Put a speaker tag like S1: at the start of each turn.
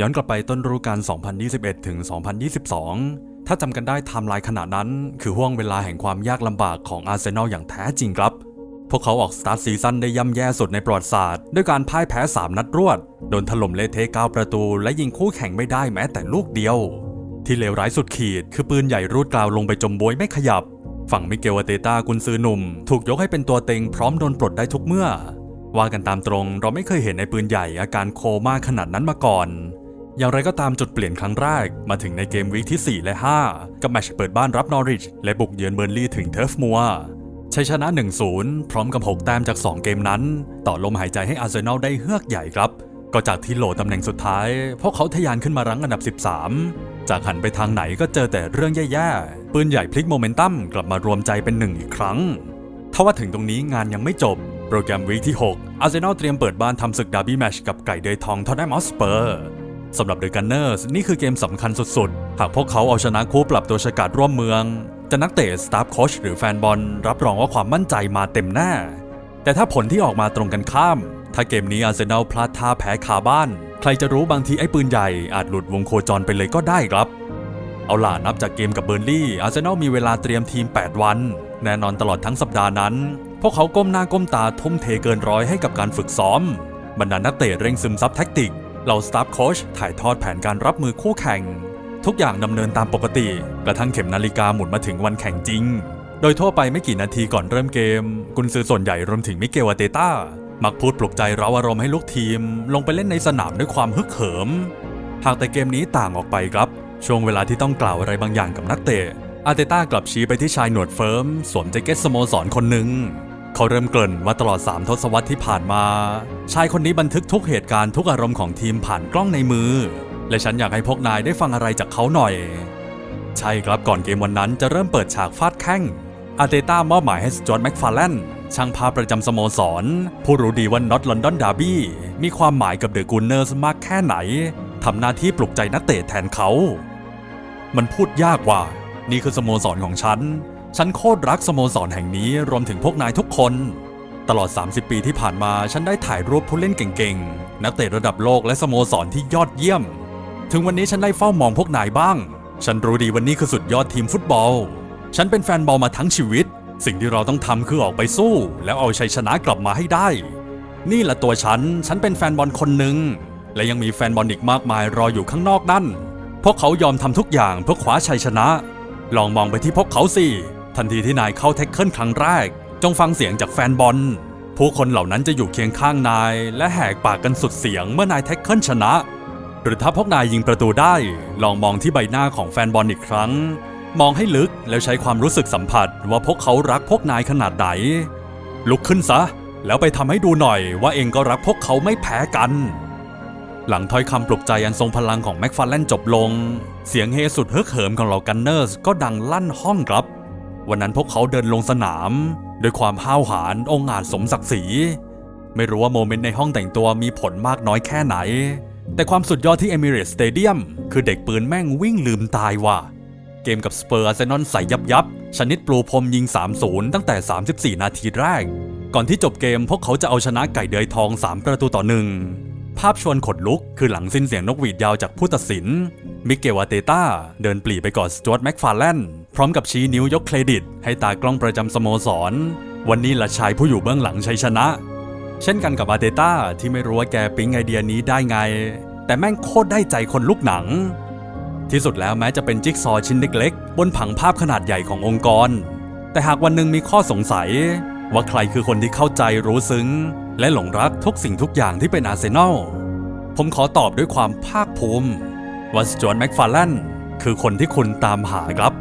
S1: ย้อนกลับไปต้นฤดูกาล 2021 ถึง 2022 ถ้าจำกันได้ไทม์ไลน์ขณะนั้น คือห่วงเวลาแห่งความยากลำบากของอาร์เซนอลอย่างแท้จริงครับ พวกเขาออกสตาร์ทซีซั่นได้ย่ำแย่สุดในประวัติศาสตร์ ด้วยการพ่ายแพ้ 3 นัดรวด โดนถล่มเละเทะ9ประตู และยิงคู่แข่งไม่ได้แม้แต่ลูกเดียว ที่เลวร้ายสุดขีด คือปืนใหญ่รูดกราวลงไปจมบวยไม่ขยับ ฝั่งมิเกลเตต้ากุนซือหนุ่ม ถูกยกให้เป็นตัวเต็งพร้อมโดนปลดได้ทุกเมื่อว่ากันตามตรงเราไม่เคยเห็นในปืนใหญ่อาการโคม่าขนาดนั้นมาก่อน อย่างไรก็ตามจุดเปลี่ยนครั้งแรก มาถึงในเกมวีคที่ 4 และ 5 กับแมชเปิดบ้านรับนอริชและบุกเยือนเบอร์ลี่ถึงเทิร์ฟมัวชัยชนะ 1-0 พร้อมกับ 6 แต้มจาก 2 เกมนั้น ต่อลมหายใจให้อาร์เซนอลได้เฮือกใหญ่ครับ ก็จากที่โหลตำแหน่งสุดท้าย พวกเขาทะยานขึ้นมารั้งอันดับ 13 จากหันไปทางไหนก็เจอแต่เรื่องแย่ๆ ปืนใหญ่พลิกโมเมนตัมกลับมารวมใจเป็นหนึ่งอีกครั้งถ้าว่าถึงตรงนี้งานยังไม่จบ โปรแกรมวีคที่ 6 อาร์เซนอลเตรียมเปิดบ้านทำศึกดาร์บี้แมชกับไก่เดยทองทอนแนมอสเปอร์ สำหรับเดอะกันเนอร์สนี่คือเกมสำคัญสุดๆ หากพวกเขาเอาชนะคู่ปรับตัวฉกาดร่วมเมือง จะนักเตะสตาฟโคชหรือแฟนบอล รับรองว่าความมั่นใจมาเต็มแน่แต่ถ้าผลที่ออกมาตรงกันข้าม ถ้าเกมนี้อาร์เซนอลพลาดท่าแพ้คาบ้าน ใครจะรู้บางทีไอ้ปืนใหญ่อาจหลุดวงโคจรไปเลยก็ได้ครับเอาล่ะนับจากเกมกับเบอร์ลี่อาร์เซนอลมีเวลาเตรียมทีม 8 วัน แน่นอนตลอดทั้งสัปดาห์นั้น พวกเขาก้มหน้าก้มตาทุ่มเทเกินร้อยให้กับการฝึกซ้อม บรรดานักเตะเร่งซึมซับแท็กติก เหล่าสตาฟโค้ชถ่ายทอดแผนการรับมือคู่แข่ง ทุกอย่างดำเนินตามปกติ กระทั่งเข็มนาฬิกาหมุนมาถึงวันแข่งจริง โดยทั่วไปไม่กี่นาทีก่อนเริ่มเกม กุนซือส่วนใหญ่รวมถึงมิเกลอาเตต้า มักพูดปลุกใจเร้าอารมณ์ให้ลูกทีม ลงไปเล่นในสนามด้วยความฮึกเหิม หากแต่เกมนี้ต่างออกไปครับ ช่วงเวลาที่ต้องกล่าวอะไรบางอย่างกับนักเตะอาเตต้ากลับชี้ไปที่ชายหนวดเฟิร์มสวมแจ็คเก็ตสโมสรคนหนึ่ง เขาเริ่มเกริ่นว่าตลอด 3 ทศวรรษที่ผ่านมา ชายคนนี้บันทึกทุกเหตุการณ์ทุกอารมณ์ของทีมผ่านกล้องในมือ และฉันอยากให้พวกนายได้ฟังอะไรจากเขาหน่อย ใช่ครับก่อนเกมวันนั้นจะเริ่มเปิดฉากฟาดแข้งอาเตต้ามอบหมายให้สจอตแม็กฟาร์แลนช่างภาพประจำสโมสร ผู้รู้ดีว่าน็อตลอนดอนดาร์บี้มีความหมายกับเดอะกูนเนอร์สมากแค่ไหนทำหน้าที่ปลุกใจนักเตะแทนเขา มันพูดยากว่า นี่คือสโมสรของฉัน ฉันโคตรรักสโมสรแห่งนี้รวมถึงพวกนายทุกคน ตลอด 30 ปีที่ผ่านมาฉันได้ถ่ายรูปผู้เล่นเก่งๆ นักเตะระดับโลกและสโมสรที่ยอดเยี่ยม ถึงวันนี้ฉันได้เฝ้ามองพวกนายบ้าง ฉันรู้ดีวันนี้คือสุดยอดทีมฟุตบอล ฉันเป็นแฟนบอลมาทั้งชีวิต สิ่งที่เราต้องทำคือออกไปสู้ แล้วเอาชัยชนะกลับมาให้ได้ นี่แหละตัวฉัน ฉันเป็นแฟนบอลคนหนึ่งและยังมีแฟนบอลอีกมากมายรออยู่ข้างนอกนั่นพวกเขายอมทำทุกอย่างเพื่อคว้าชัยชนะ ลองมองไปที่พวกเขาสิ ทันทีที่นายเข้าแท็กเกิลครั้งแรก จงฟังเสียงจากแฟนบอล ผู้คนเหล่านั้นจะอยู่เคียงข้างนาย และแหกปากกันสุดเสียงเมื่อนายแท็กเกิลชนะ หรือถ้าพวกนายยิงประตูได้ ลองมองที่ใบหน้าของแฟนบอลอีกครั้ง มองให้ลึกแล้วใช้ความรู้สึกสัมผัสว่าพวกเขารักพวกนายขนาดไหน ลุกขึ้นซะ แล้วไปทำให้ดูหน่อยว่าเองก็รักพวกเขาไม่แพ้กันหลังถ้อยคำปลุกใจอันทรงพลังของแม็กฟาร์แลนจบลง เสียงเฮสุดเฮึกเหิมของเหล่ากันเนอร์สก็ดังลั่นห้องครับ วันนั้นพวกเขาเดินลงสนามด้วยความห้าวหาญองอาจสมศักดิ์ศรี ไม่รู้ว่าโมเมนต์ในห้องแต่งตัวมีผลมากน้อยแค่ไหน แต่ความสุดยอดที่เอมิเรตสเตเดียมคือเด็กปืนแม่งวิ่งลืมตายว่ะ เกมกับสเปอร์อาร์เซนอลใส่ยับยับ ชนิดปลูพรมยิง 3-0 ตั้งแต่ 34 นาทีแรก ก่อนที่จบเกมพวกเขาจะเอาชนะไก่เดยทอง 3 ประตูต่อหนึ่งภาพชวนขนลุกคือหลังสิ้นเสียงนกหวีดยาวจากผู้ตัดสิน มิเกลอาเตต้าเดินปลีไปกอดสจวตแม็กฟาร์แลน พร้อมกับชี้นิ้วยกเครดิต ให้ตากล้องประจำสโมสร วันนี้ละชายผู้อยู่เบื้องหลังชัยชนะ เช่นกันกับอาเตต้าที่ไม่รู้ว่าแกปิ๊งไอเดียนี้ได้ไง แต่แม่งโคตรได้ใจคนลูกหนัง ที่สุดแล้วแม้จะเป็นจิ๊กซอว์ชิ้นเล็กๆ บนผังภาพขนาดใหญ่ขององค์กร แต่หากวันหนึ่งมีข้อสงสัย ว่าใครคือคนที่เข้าใจรู้ซึ้ง และหลงรักทุกสิ่งทุกอย่างที่เป็นอาร์เซนอลผมขอตอบด้วยความภาคภูมิว่าสจวนแม็กฟาร์แลนคือคนที่คุณตามหาครับ